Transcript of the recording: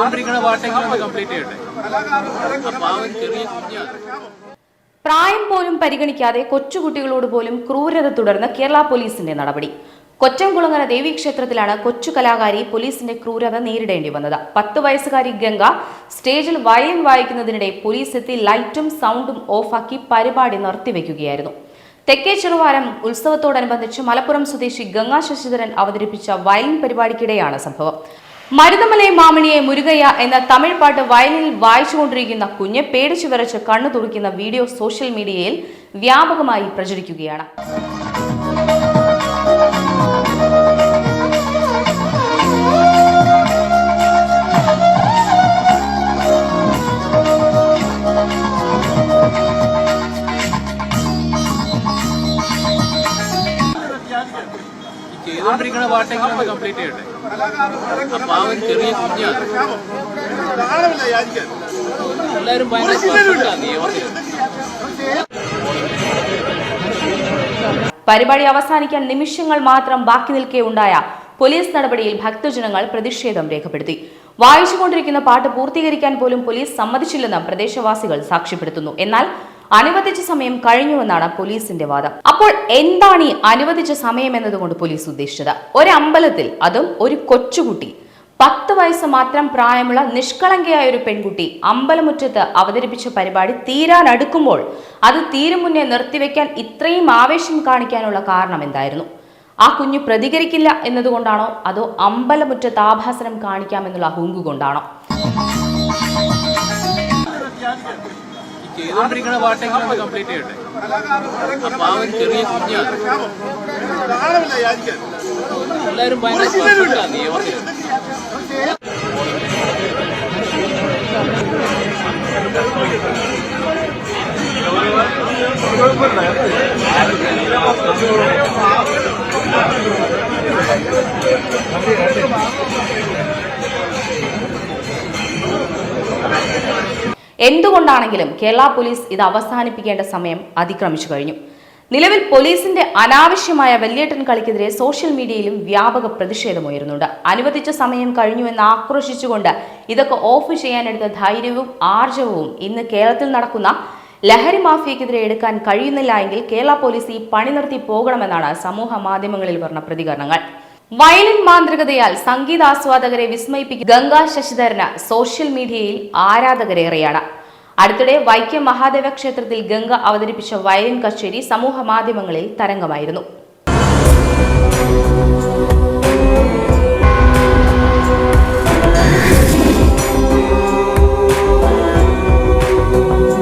Complete പ്രായം പോലും പരിഗണിക്കാതെ കൊച്ചുകുട്ടികളോട് പോലും ക്രൂരത തുടർന്ന് കേരള പോലീസിന്റെ നടപടി. കൊച്ചംകുളങ്ങര ദേവീക്ഷേത്രത്തിലാണ് കൊച്ചു കലാകാരി പോലീസിന്റെ ക്രൂരത നേരിടേണ്ടി വന്നത്. പത്ത് വയസ്സുകാരി ഗംഗ സ്റ്റേജിൽ വയലിൻ വായിക്കുന്നതിനിടെ പോലീസ് എത്തി ലൈറ്റും സൗണ്ടും ഓഫാക്കി പരിപാടി നിർത്തിവെക്കുകയായിരുന്നു. തെക്കേ ചെറുവാരം ഉത്സവത്തോടനുബന്ധിച്ച് മലപ്പുറം സ്വദേശി ഗംഗാ ശശിധരൻ അവതരിപ്പിച്ച വയലിൻ പരിപാടിക്കിടെയാണ് സംഭവം. മരുതമലയെ മാമണിയെ മുരുകയ്യ എന്ന തമിഴ് പാട്ട് വയലിനിൽ വായിച്ചുകൊണ്ടിരിക്കുന്ന കുഞ്ഞ് പേടിച്ചു വരച്ച് കണ്ണു തുറക്കുന്ന വീഡിയോ സോഷ്യൽ മീഡിയയിൽ വ്യാപകമായി പ്രചരിക്കുകയാണ്. ചെയ്തുകൊണ്ടിരിക്കുന്ന പാട്ടെങ്കിലും ഒന്ന് കംപ്ലീറ്റ് ചെയ്യട്ടെ. അപ്പൊ ആ ഒരു ചെറിയ കുഞ്ഞാണ്. ഭയങ്കര പരിപാടി അവസാനിക്കാൻ നിമിഷങ്ങൾ മാത്രം ബാക്കി നിൽക്കേ ഉണ്ടായ പോലീസ് നടപടിയിൽ ഭക്തജനങ്ങൾ പ്രതിഷേധം രേഖപ്പെടുത്തി. വായിച്ചുകൊണ്ടിരിക്കുന്ന പാട്ട് പൂർത്തീകരിക്കാൻ പോലും പോലീസ് സമ്മതിച്ചില്ലെന്ന് പ്രദേശവാസികൾ സാക്ഷ്യപ്പെടുത്തുന്നു. എന്നാൽ അനുവദിച്ച സമയം കഴിഞ്ഞുവെന്നാണ് പോലീസിന്റെ വാദം. അപ്പോൾ എന്താണ് ഈ അനുവദിച്ച സമയം എന്നതുകൊണ്ട് പോലീസ് ഉദ്ദേശിച്ചത്? ഒരു അമ്പലത്തിൽ അതും ഒരു കൊച്ചുകുട്ടി പത്ത് വയസ്സ് മാത്രം പ്രായമുള്ള നിഷ്കളങ്കയായ ഒരു പെൺകുട്ടി അമ്പലമുറ്റത്ത് അവതരിപ്പിച്ച പരിപാടി തീരാൻ അടുക്കുമ്പോൾ അത് തീരും മുന്നേ നിർത്തിവെക്കാൻ ഇത്രയും ആവേശം കാണിക്കാനുള്ള കാരണം എന്തായിരുന്നു? ആ കുഞ്ഞു പ്രതികരിക്കില്ല എന്നതുകൊണ്ടാണോ അതോ അമ്പലമുറ്റത്ത് ആഭാസനം കാണിക്കാമെന്നുള്ള ഹുങ്കു കൊണ്ടാണോ? ഈ ചെയ്തുകൊണ്ടിരിക്കുന്ന പാട്ടെങ്കിലും കംപ്ലീറ്റ് ചെയ്യട്ടെ. അപ്പൊ ആ ഒരു ചെറിയ കുഞ്ഞാണ് എല്ലാവരും ഭയങ്കര നിയമത്തിൽ എന്തുകൊണ്ടാണെങ്കിലും കേരള പോലീസ് ഇത് അവസാനിപ്പിക്കേണ്ട സമയം അതിക്രമിച്ചു കഴിഞ്ഞു. നിലവിൽ പോലീസിന്റെ അനാവശ്യമായ വെള്ളിയേട്ടൻ കളിക്കെതിരെ സോഷ്യൽ മീഡിയയിലും വ്യാപക പ്രതിഷേധമുയരുന്നുണ്ട് അനുവദിച്ച സമയം കഴിഞ്ഞുവെന്ന് ആക്രോശിച്ചുകൊണ്ട് ഇതൊക്കെ ഓഫ് ചെയ്യാനെടുത്ത ധൈര്യവും ആർജവവും ഇന്ന് കേരളത്തിൽ നടക്കുന്ന ലഹരി മാഫിയക്കെതിരെ എടുക്കാൻ കഴിയുന്നില്ല എങ്കിൽ കേരള പോലീസ് ഈ പണി നിർത്തി പോകണമെന്നാണ് സമൂഹ മാധ്യമങ്ങളിൽ പറഞ്ഞ പ്രതികരണങ്ങൾ. വയലിൻ മാന്ത്രികതയാൽ സംഗീതാസ്വാദകരെ വിസ്മയിപ്പിക്കുന്ന ഗംഗാ ശശിധരന് സോഷ്യൽ മീഡിയയിൽ ആരാധകരേറെയാണ്. അടുത്തിടെ വൈക്കം മഹാദേവ ക്ഷേത്രത്തിൽ ഗംഗ അവതരിപ്പിച്ച വയലിൻ കച്ചേരി സമൂഹ മാധ്യമങ്ങളിൽ തരംഗമായിരുന്നു.